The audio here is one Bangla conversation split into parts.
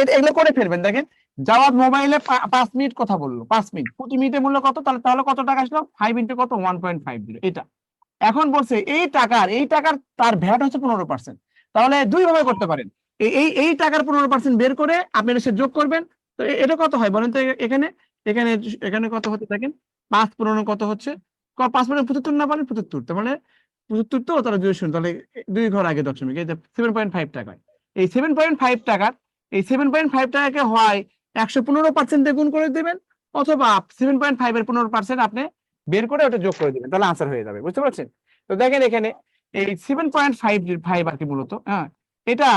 এগুলো করে ফেলবেন। দেখেন জাওয়াদ মোবাইলে পাঁচ মিনিট কথা বলল। পাঁচ মিনিট। প্রতি মিনিটের মূল্য কত? তাহলে তাহলে কত টাকা আসলো? ফাইভ ইন্টু কত? ওয়ান পয়েন্ট ফাইভ জিরো এটা। এখন বলছে, এই টাকার এই টাকার তার ভ্যাট হচ্ছে পনেরো পার্সেন্ট তাহলে দুই ভাবে করতে পারেন। এই- এই টাকার পনেরো পার্সেন্ট বের করে আপনি এসে যোগ করবেন। তো এটা কত হয় বলেন তো এখানে? এখানে এখানে কত হচ্ছে দেখেন? পাঁচ পনেরো কত হচ্ছে? পাঁচ পনেরো পঁচাত্তর না পারেন পঁচাত্তর? তার মানে পঁচাত্তর তো তাহলে দুই শূন্য। তাহলে দুই ঘর আগে দশমিক। এই সেভেন পয়েন্ট ফাইভ টাকায়। এই সেভেন পয়েন্ট ফাইভ টাকার এই সেভেন পয়েন্ট ফাইভ টাকাকে হয় একশো পনেরো পার্সেন্ট গুণ করে দেবেন, অথবা সেভেন পয়েন্ট ফাইভ এর পনেরো পার্সেন্ট আপনি বের করে ওটা যোগ করে দেবেন, তাহলে আনসার হয়ে যাবে, বুঝতে পারছেন? তো দেখেন এখানে এই সেভেন পয়েন্ট ফাইভ ফাইভ আর কি মূলত হ্যাঁ এটা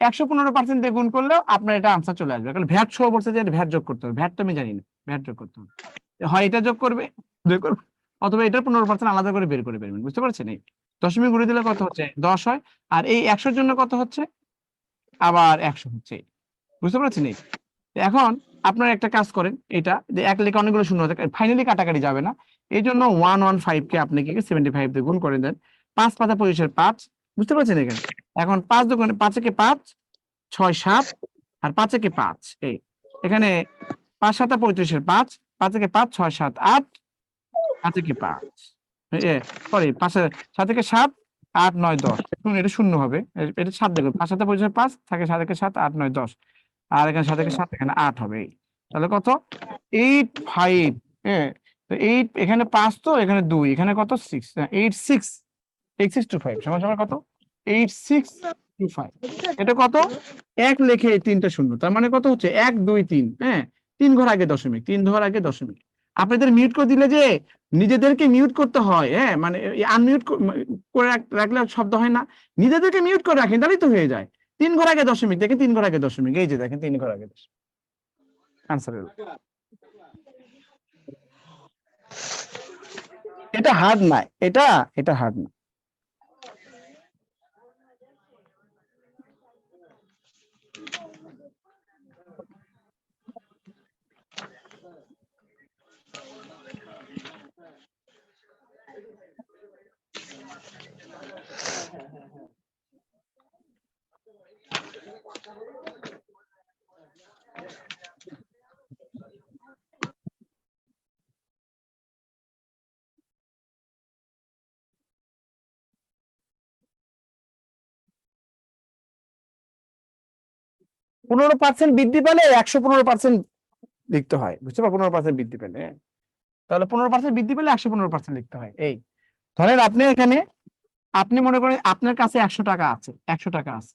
একশো পনেরো পার্সেন্ট দিয়ে গুণ করলেও আপনার এটা আনসার চলে আসবে, কারণ ভ্যাট শো বলছে যে ভ্যাট যোগ করতে হবে, ভ্যাট তো আমি জানি না, ভ্যাট যোগ করতে হবে। হয় এটা যোগ করবে যোগ করবে, অথবা এটার পনেরো পার্সেন্ট আলাদা করে বের করে বেরবেন বুঝতে পারছেন? এই দশমিক গুণে দিলে কত হচ্ছে? দশ হয়, আর এই একশোর জন্য কত হচ্ছে? আবার একশো হচ্ছে। বুঝতে পারছেন এখন আপনারা একটা কাজ করেন, এটা যে এক লেখা অনেকগুলো শূন্য ফাইনালি কাটাকাটি যাবে না। এই জন্য ওয়ান ওয়ান ফাইভ কে আপনি কি সেভেন্টি ফাইভ দিয়ে গুণ করে দেন। পাঁচ পাতা পঁচিশের পাঁচ, বুঝতে পারছেন এখানে? এখন পাঁচ দোকানে পাঁচে কে পাঁচ? ছয় সাত, আর পাঁচে কে পাঁচ? এই, এখানে পাঁচ সাতা পঁয়ত্রিশের পাঁচ, পাঁচে কে পাঁচ, ছয় সাত আট পাঁচে কে পাঁচ। সরি পাঁচে, সাত থেকে সাত, আট, নয়, দশ। এটা শূন্য হবে। এটা সাত দেখুন, পাঁচ সাথে পঁচিশের পাঁচ, থাকে সাত থেকে সাত, আট, নয়, দশ। আর এখানে সাত থেকে সাত এখানে আট হবে। তাহলে কত? এইট ফাইভ হ্যাঁ? তো এইট এখানে পাঁচ তো এখানে দুই এখানে কত? Six eight six eight six two five সমান সমান কত? এইট সিক্স টু ফাইভ এটা কত? এক লেখে তিনটা শূন্য তার মানে কত হচ্ছে? এক দুই তিন হ্যাঁ? তিন ঘর আগে দশমিক তিন ঘর আগে দশমিক। আপনাদের মিউট করে দিলে যে নিজেদেরকে মিউট করতে হয় হ্যাঁ? মানে আনমিউট করে রাখ- রাখলে শব্দ হয় না। নিজেদেরকে মিউট করে রাখেন তাহলেই তো হয়ে যায়। তিন ঘর আগে দশমিক, দেখেন তিন ঘর আগে দশমিক, এই যে দেখেন তিন ঘর আগে দশমিক। এটা হার্ড নাই এটা এটা হার্ড না পনেরো পার্সেন্ট বৃদ্ধি পেলে একশো পনেরো পার্সেন্ট লিখতে হয়, বুঝতে পারো পনেরো পার্সেন্ট বৃদ্ধি পেলে। তাহলে পনেরো পার্সেন্ট বৃদ্ধি পেলে একশো পনেরো পার্সেন্ট লিখতে হয়। এই, ধরেন আপনি এখানে, আপনি মনে করেন আপনার কাছে একশো টাকা আছে, একশো টাকা আছে।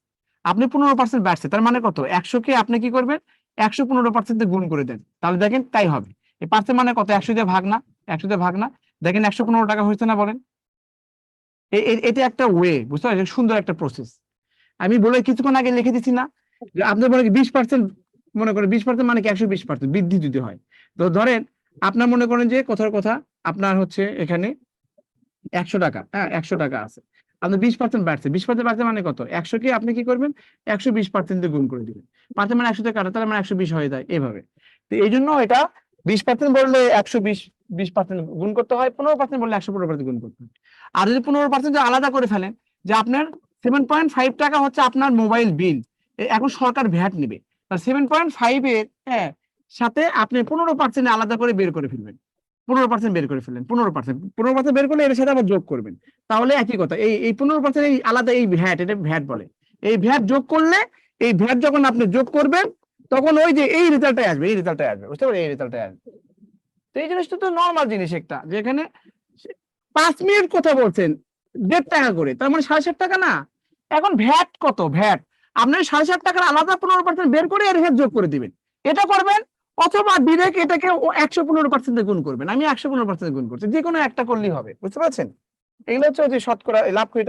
আপনি পনেরো পার্সেন্ট বাড়ছে, তার মানে কত? একশো কে আপনি কি করবেন? একশো পনেরো পার্সেন্ট গুণ করে দেন। তাহলে দেখেন তাই হবে। এই পার্সেন্ট মানে কত? একশো দিয়ে ভাগ না, একশো দিয়ে ভাগ না। দেখেন একশো পনেরো টাকা হয়েছে না বলেন? এটা একটা ওয়ে বুঝতে পারছেন সুন্দর একটা প্রসেস আমি বলে কিছুক্ষণ আগে লিখে দিচ্ছি না। যে আপনি মনে বিশ পার্সেন্ট মনে করেন বিশ পার্সেন্ট মানে কি একশো বিশ পার্সেন্ট বৃদ্ধি যদি হয়। তো ধরেন আপনার মনে করেন যে কথার কথা, আপনার হচ্ছে এখানে একশো টাকা হ্যাঁ একশো টাকা আছে। আপনার বিশ পার্সেন্ট বাড়ছে, বিশ পার্সেন্ট বাড়ছে মানে কত? একশো কে আপনি কি করবেন? একশো বিশ পার্সেন্ট দিয়ে গুণ করে দিবেন। পার্সেন্ট মানে একশো কাটা তাহলে মানে একশো বিশ হয়ে যায় এভাবে। তো এই জন্য এটা বিশ পার্সেন্ট বললে একশো বিশ বিশ পার্সেন্ট গুণ করতে হয়, পনেরো পার্সেন্ট বললে একশো পনেরো পার্সেন্ট গুণ করতে হয়। আর যদি পনেরো পার্সেন্ট আলাদা করে ফেলেন, যে আপনার সেভেন পয়েন্ট ফাইভ টাকা হচ্ছে আপনার মোবাইল বিল এখন সরকার ভ্যাট নেবে। সেভেন পয়েন্ট ফাইভ এর হ্যাঁ সাথে আপনি পনেরো পার্সেন্ট আলাদা করে বের করে ফেলবেন। পনেরো পার্সেন্ট বের করে ফেললেন, পনেরো পার্সেন্ট পনেরো পার্সেন্ট বের করলে এর সাথে আবার যোগ করবেন। তাহলে একই কথা, এই এই পনেরো পার্সেন্ট এই আলাদা এই ভ্যাট, এটা ভ্যাট বলে। এই ভ্যাট যোগ করলে, এই ভ্যাট যখন আপনি যোগ করবেন, তখন ওই যে এই রেজাল্টটাই আসবে, এই রেজাল্টটাই আসবে, বুঝতে পারবেন এই রেজাল্টটাই আসবে। তো এই জিনিসটা তো নর্মাল জিনিস একটা যেখানে পাঁচ মিনিট কথা বলছেন, দেড় টাকা করে, তার মানে সাড়ে সাত টাকা না। এখন ভ্যাট কত? ভ্যাট। আপনি সাড়ে সাত টাকার আলাদা পনেরো পার্সেন্ট বের করে এর যোগ করে দিবেন। এটা করবেন অথবা ডিরেক্ট এটাকে একশো পনেরো পার্সেন্ট গুণ করবেন। আমি একশো পনেরো পার্সেন্ট গুণ করছি। যে কোনো একটা করলেই হবে। বুঝতে পারছেন? এগুলো হচ্ছে যে শতকরা, লাভ করে